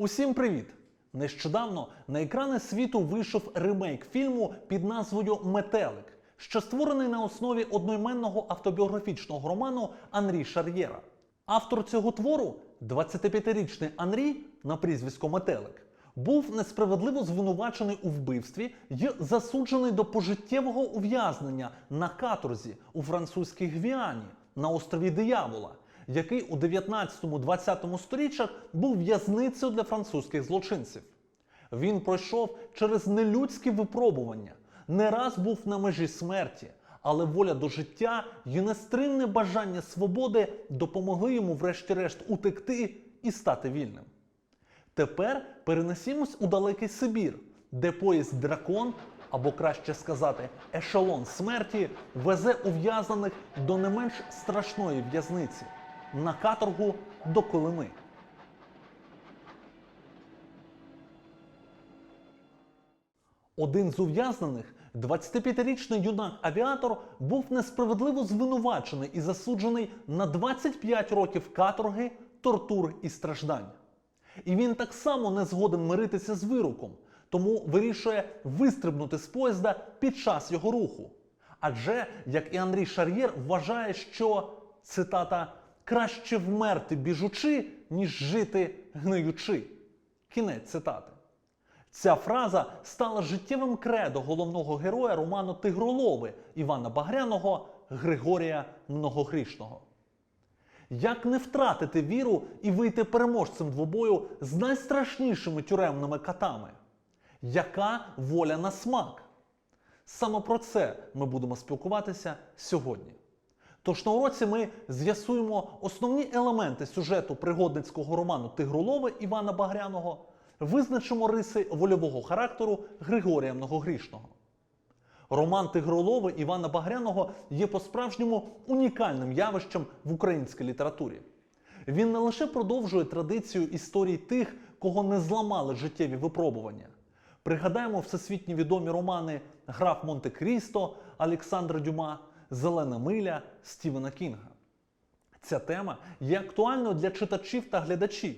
Усім привіт! Нещодавно на екрани світу вийшов ремейк фільму під назвою Метелик, що створений на основі одноіменного автобіографічного роману Анрі Шар'єра. Автор цього твору, 25-річний Анрі на прізвисько Метелик, був несправедливо звинувачений у вбивстві і засуджений до пожиттєвого ув'язнення на каторзі у французькій Гвіані на острові Диявола, який у 19-20 сторіччях був в'язницею для французьких злочинців. Він пройшов через нелюдські випробування, не раз був на межі смерті, але воля до життя і нестримне бажання свободи допомогли йому врешті-решт утекти і стати вільним. Тепер перенесімось у далекий Сибір, де поїзд дракон, або краще сказати, ешелон смерті, везе ув'язнених до не менш страшної в'язниці на каторгу до Колими. Один з ув'язнених, 25-річний юнак-авіатор, був несправедливо звинувачений і засуджений на 25 років каторги, тортур і страждань. І він так само не згоден миритися з вироком, тому вирішує вистрибнути з поїзда під час його руху. Адже, як і Андрій Шар'єр, вважає, що цитата краще вмерти біжучи, ніж жити гниючи. Кінець цитати. Ця фраза стала життєвим кредо головного героя роману Тигролови Івана Багряного Григорія Многогрішного. Як не втратити віру і вийти переможцем двобою з найстрашнішими тюремними катами? Яка воля на смак? Саме про це ми будемо спілкуватися сьогодні. Тож на уроці ми з'ясуємо основні елементи сюжету пригодницького роману Тигролови Івана Багряного, визначимо риси вольового характеру Григорія Многогрішного. Роман Тигролови Івана Багряного є по-справжньому унікальним явищем в українській літературі. Він не лише продовжує традицію історій тих, кого не зламали життєві випробування. Пригадаємо всесвітньо відомі романи Граф Монте-Крісто Олександра Дюма, Зелена миля Стівена Кінга. Ця тема є актуальною для читачів та глядачів.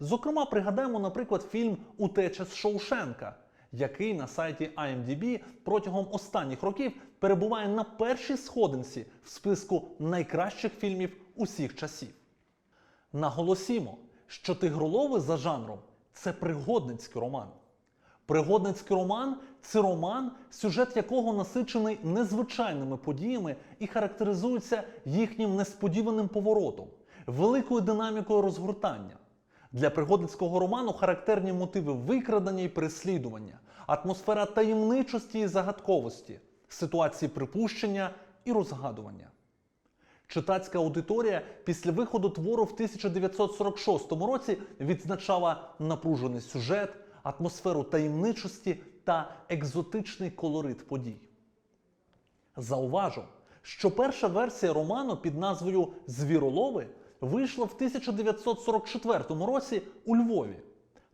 Зокрема, пригадаємо, наприклад, фільм Утеча з Шоушенка, який на сайті IMDb протягом останніх років перебуває на першій сходинці в списку найкращих фільмів усіх часів. Наголосімо, що тигролови за жанром це пригодницький роман. Пригодницький роман це роман, сюжет якого насичений незвичайними подіями і характеризується їхнім несподіваним поворотом, великою динамікою розгортання. Для пригодницького роману характерні мотиви викрадення і переслідування, атмосфера таємничості і загадковості, ситуації припущення і розгадування. Читацька аудиторія після виходу твору в 1946 році відзначала напружений сюжет, атмосферу таємничості та екзотичний колорит подій. Зауважу, що перша версія роману під назвою Звіролови вийшла в 1944 році у Львові.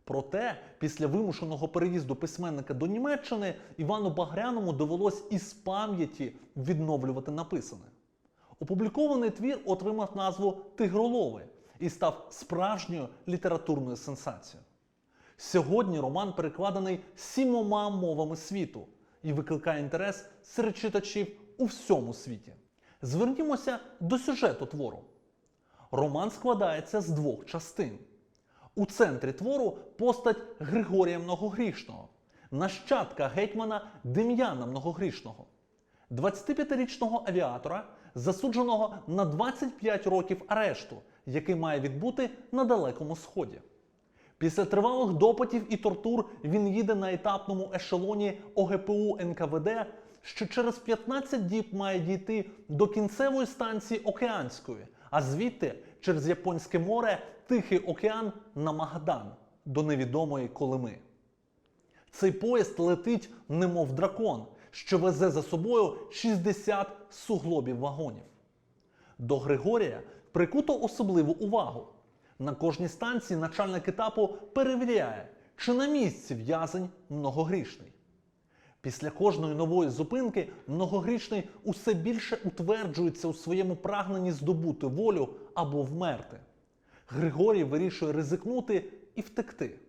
Проте, після вимушеного переїзду письменника до Німеччини Івану Багряному довелось із пам'яті відновлювати написане. Опублікований твір отримав назву Тигролови і став справжньою літературною сенсацією. Сьогодні роман перекладений сімома мовами світу і викликає інтерес серед читачів у всьому світі. Звернімося до сюжету твору. Роман складається з двох частин. У центрі твору постать Григорія Многогрішного, нащадка гетьмана Дем'яна Многогрішного, 25-річного авіатора, засудженого на 25 років арешту, який має відбути на Далекому Сході. Після тривалих допитів і тортур він їде на етапному ешелоні ОГПУ НКВД, що через 15 діб має дійти до кінцевої станції Океанської, а звідти через Японське море Тихий океан на Магадан до невідомої Колими. Цей поїзд летить, немов дракон, що везе за собою 60 суглобів вагонів. До Григорія прикуто особливу увагу. На кожній станції начальник етапу перевіряє, чи на місці в'язень многогрішний. Після кожної нової зупинки многогрішний усе більше утверджується у своєму прагненні здобути волю або вмерти. Григорій вирішує ризикнути і втекти.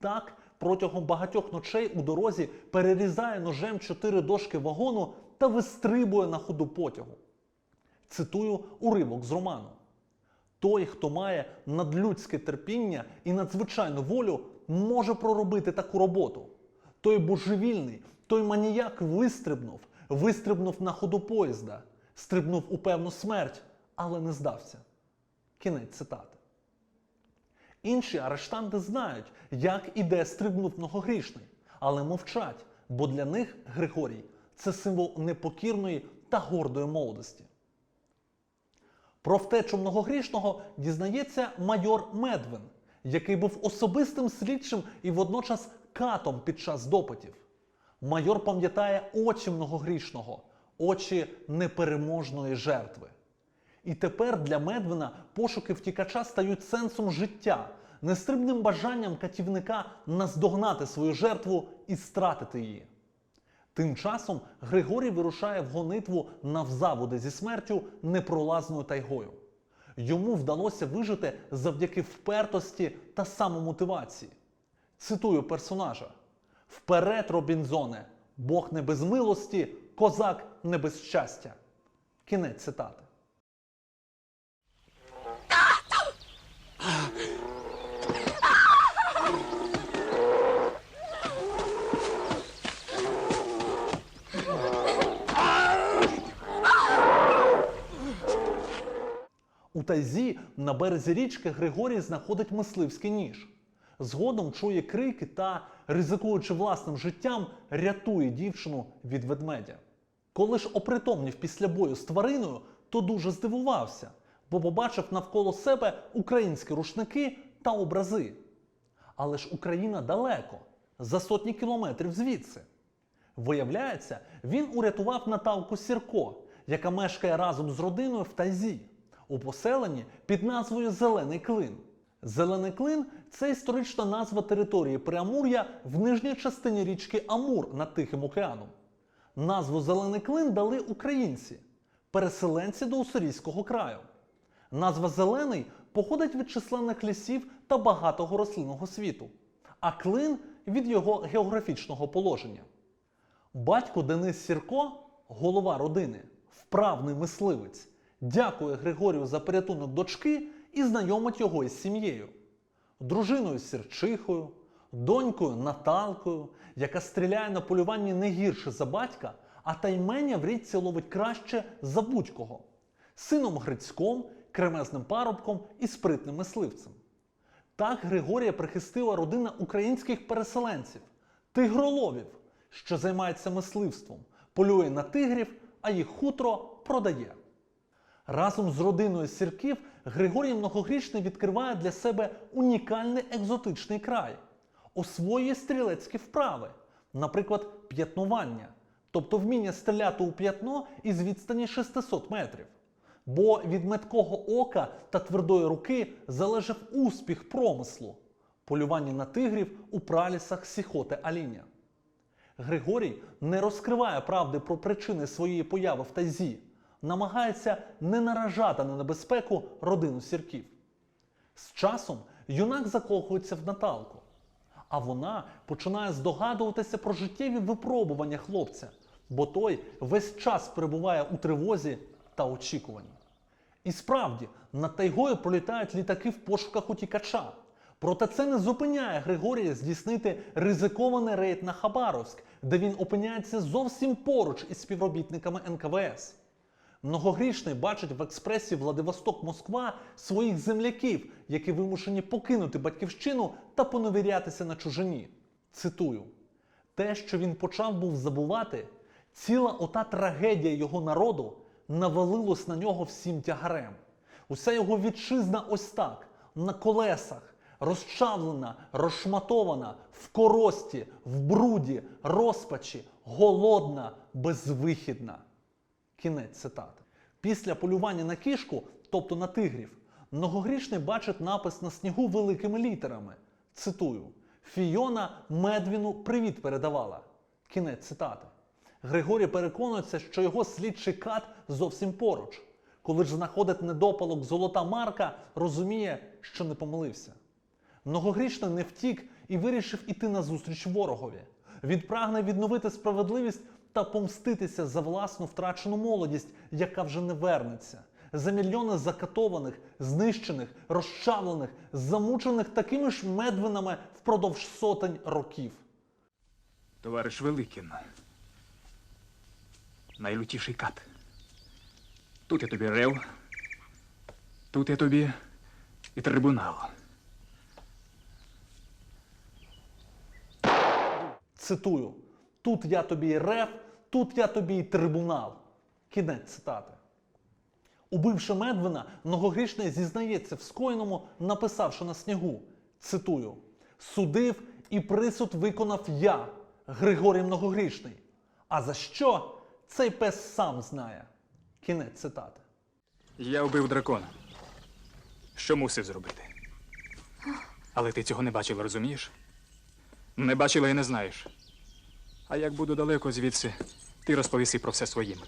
Так, протягом багатьох ночей у дорозі перерізає ножем чотири дошки вагону та вистрибує на ходу потягу. Цитую уривок з роману. Той, хто має надлюдське терпіння і надзвичайну волю, може проробити таку роботу. Той божевільний, той маніяк вистрибнув, вистрибнув на ходу поїзда, стрибнув у певну смерть, але не здався. Кінець цитати. Інші арештанти знають, як і де стрибнув многогрішний, але мовчать, бо для них Григорій це символ непокірної та гордої молодості. Про втечу многогрішного дізнається майор Медвин, який був особистим слідчим і водночас катом під час допитів. Майор пам'ятає очі многогрішного, очі непереможної жертви. І тепер для Медвина пошуки втікача стають сенсом життя, нестрибним бажанням катівника наздогнати свою жертву і стратити її. Тим часом Григорій вирушає в гонитву навзаводи зі смертю непролазною тайгою. Йому вдалося вижити завдяки впертості та самомотивації. Цитую персонажа: Вперед, Робінзоне! Бог не без милості, козак не без щастя. Кінець цитати. У тайзі на березі річки Григорій знаходить мисливський ніж. Згодом чує крики та, ризикуючи власним життям, рятує дівчину від ведмедя. Коли ж опритомнів після бою з твариною, то дуже здивувався, бо побачив навколо себе українські рушники та образи. Але ж Україна далеко, за сотні кілометрів звідси. Виявляється, він урятував Наталку Сірко, яка мешкає разом з родиною в Тайзі, у поселенні під назвою Зелений Клин. Зелений Клин це історична назва території Преамур'я в нижній частині річки Амур над Тихим океаном. Назву Зелений Клин дали українці, переселенці до Уссурійського краю. Назва Зелений походить від численних лісів та багатого рослинного світу, а клин від його географічного положення. Батько Денис Сірко, голова родини, вправний мисливець, дякує Григорію за порятунок дочки і знайомить його із сім'єю. Дружиною Сірчихою, донькою Наталкою, яка стріляє на полюванні не гірше за батька, а тайменя в річці ловить краще за будь-кого, сином Грицьком, кремезним парубком і спритним мисливцем. Так Григорія прихистила родина українських переселенців, тигроловів, що займається мисливством, полює на тигрів, а їх хутро продає. Разом з родиною сірків Григорій Многогрішний відкриває для себе унікальний екзотичний край, освоює стрілецькі вправи, наприклад, п'ятнування, тобто вміння стріляти у п'ятно із відстані 600 метрів. Бо від меткого ока та твердої руки залежав успіх промислу полювання на тигрів у пралісах Сіхоте Аліня. Григорій не розкриває правди про причини своєї появи в тайзі, намагається не наражати на небезпеку родину сірків. З часом юнак закохується в Наталку, а вона починає здогадуватися про життєві випробування хлопця, бо той весь час перебуває у тривозі та очікуванні. І справді, над тайгою пролітають літаки в пошуках утікача. Проте це не зупиняє Григорія здійснити ризикований рейд на Хабаровськ, де він опиняється зовсім поруч із співробітниками НКВС. Многогрішний бачить в експресі Владивосток-Москва своїх земляків, які вимушені покинути батьківщину та поневірятися на чужині. Цитую: те, що він почав був забувати, ціла ота трагедія його народу навалилось на нього всім тягарем. Уся його вітчизна ось так, на колесах, розчавлена, розшматована, в корості, в бруді, розпачі, голодна, безвихідна. Кінець цитати. Після полювання на кішку, тобто на тигрів, многогрішний бачить напис на снігу великими літерами. Цитую: Фіона Медвіну привіт передавала. Кінець цитати. Григорій переконується, що його слідчий кат зовсім поруч. Коли ж знаходить недопалок золота марка, розуміє, що не помилився. Многогрішний не втік і вирішив іти назустріч ворогові. Він прагне відновити справедливість та помститися за власну втрачену молодість, яка вже не вернеться. За мільйони закатованих, знищених, розчавлених, замучених такими ж медвинами впродовж сотень років. Товариш Великін. Найлютіший кат. Тут я тобі рев, тут я тобі і трибунал. Цитую: тут я тобі і рев, тут я тобі і трибунал. Кінець цитати. Убивши Медвина, многогрішний зізнається в скоєному, написавши на снігу. Цитую: Судив і присуд виконав я, Григорій Многогрішний. А за що цей пес сам знає. Кінець цитати. Я вбив дракона. Що мусив зробити? Але ти цього не бачила, розумієш? Не бачила і не знаєш. А як буду далеко звідси, ти розповіси про все своїм.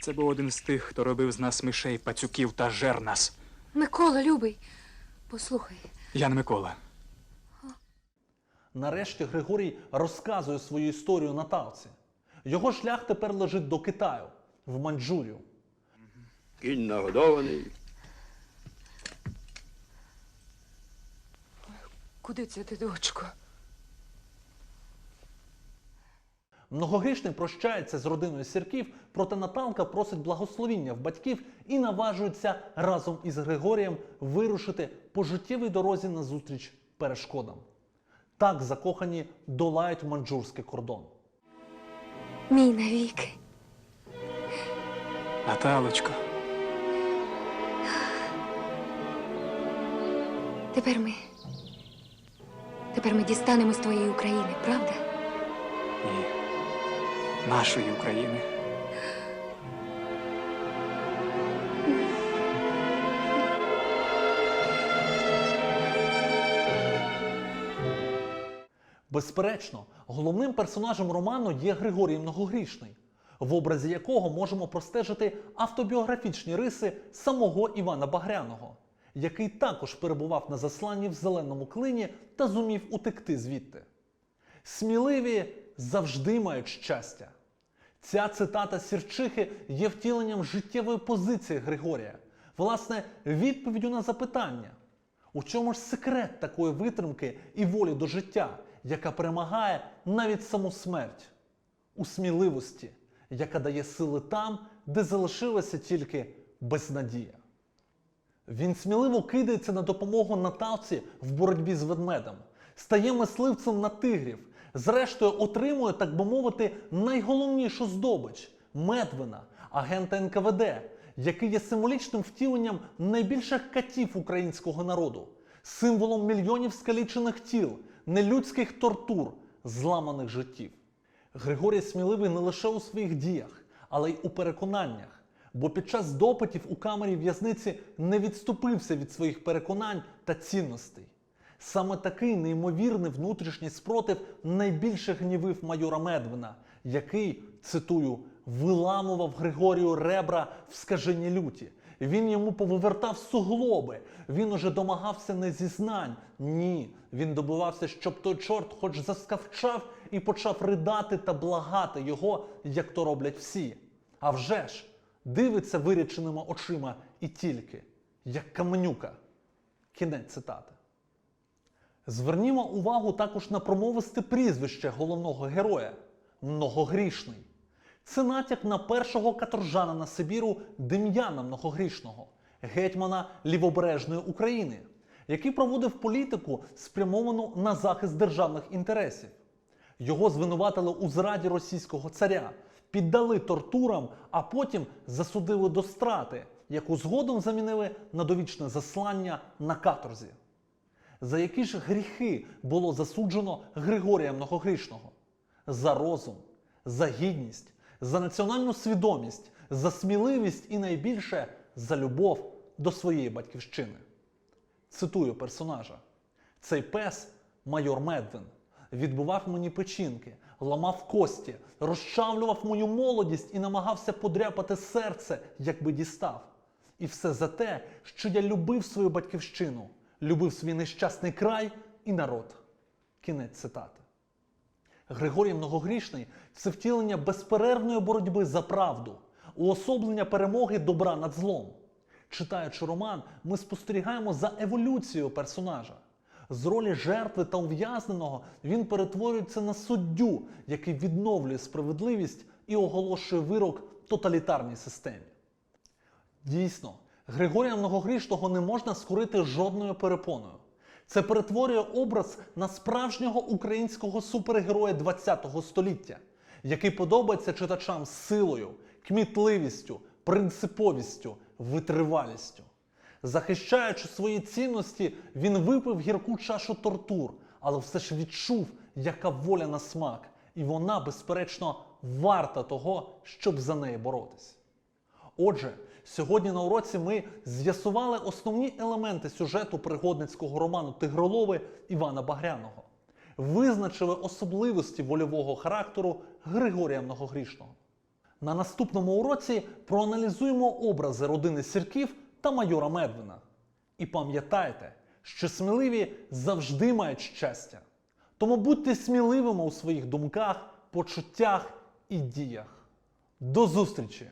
Це був один з тих, хто робив з нас мишей, пацюків та жер нас. Микола, любий, послухай, Ян Микола. Нарешті Григорій розказує свою історію Наталці. Його шлях тепер лежить до Китаю, в Маньчжурію. Кінь нагодований. куди це ти, дочко? Многогрішний прощається з родиною сірків, проте Наталка просить благословіння в батьків і наважується разом із Григорієм вирушити по життєвій дорозі назустріч перешкодам. Так закохані долають манджурський кордон. Мій навіки. Наталочко. Тепер ми. Тепер ми дістанемось твоєї України, правда? Ні. Нашої України. Безперечно, головним персонажем роману є Григорій Многогрішний, в образі якого можемо простежити автобіографічні риси самого Івана Багряного, який також перебував на засланні в зеленому клині та зумів утекти звідти. Сміливі завжди мають щастя. Ця цитата Сірчихи є втіленням життєвої позиції Григорія, власне, відповіддю на запитання. У чому ж секрет такої витримки і волі до життя, яка перемагає навіть саму смерть? У сміливості, яка дає сили там, де залишилася тільки безнадія. Він сміливо кидається на допомогу Наталці в боротьбі з ведмедем, стає мисливцем на тигрів, зрештою отримує, так би мовити, найголовнішу здобич Медвина, агента НКВД, який є символічним втіленням найбільших катів українського народу, символом мільйонів скалічених тіл, нелюдських тортур, зламаних життів. Григорій сміливий не лише у своїх діях, але й у переконаннях. Бо під час допитів у камері в'язниці не відступився від своїх переконань та цінностей. Саме такий неймовірний внутрішній спротив найбільше гнівив майора Медвина, який, цитую, виламував Григорію ребра в скаженні люті. Він йому повивертав суглоби. Він уже домагався не зізнань. Ні, він добивався, щоб той чорт хоч заскавчав і почав ридати та благати його, як то роблять всі. А вже ж, дивиться виряченими очима і тільки, як каменюка. Кінець цитати. Звернімо увагу також на промовисте прізвище головного героя Многогрішний. Це натяк на першого каторжанина Сибіру Дем'яна Многогрішного, гетьмана лівобережної України, який проводив політику, спрямовану на захист державних інтересів. Його звинуватили у зраді російського царя, піддали тортурам, а потім засудили до страти, яку згодом замінили на довічне заслання на каторзі. За які ж гріхи було засуджено Григорія Многогрішного? За розум, за гідність, за національну свідомість, за сміливість і найбільше за любов до своєї батьківщини. Цитую персонажа: цей пес, майор Медвин, відбував мені печінки, ламав кості, розчавлював мою молодість і намагався подряпати серце, якби дістав. І все за те, що я любив свою батьківщину, любив свій нещасний край і народ. Кінець цитати. Григорій Многогрішний це втілення безперервної боротьби за правду, уособлення перемоги добра над злом. Читаючи роман, ми спостерігаємо за еволюцією персонажа. З ролі жертви та ув'язненого він перетворюється на суддю, який відновлює справедливість і оголошує вирок тоталітарній системі. Дійсно, Григорія Многогрішного не можна скорити жодною перепоною. Це перетворює образ на справжнього українського супергероя ХХ століття, який подобається читачам силою, кмітливістю, принциповістю, витривалістю. Захищаючи свої цінності, він випив гірку чашу тортур, але все ж відчув, яка воля на смак, і вона, безперечно, варта того, щоб за неї боротись. Отже, сьогодні на уроці ми з'ясували основні елементи сюжету пригодницького роману Тигролови Івана Багряного, визначили особливості вольового характеру Григорія Многогрішного. На наступному уроці проаналізуємо образи родини Сірків та майора Медвина. І пам'ятайте, що сміливі завжди мають щастя. Тому будьте сміливими у своїх думках, почуттях і діях. До зустрічі!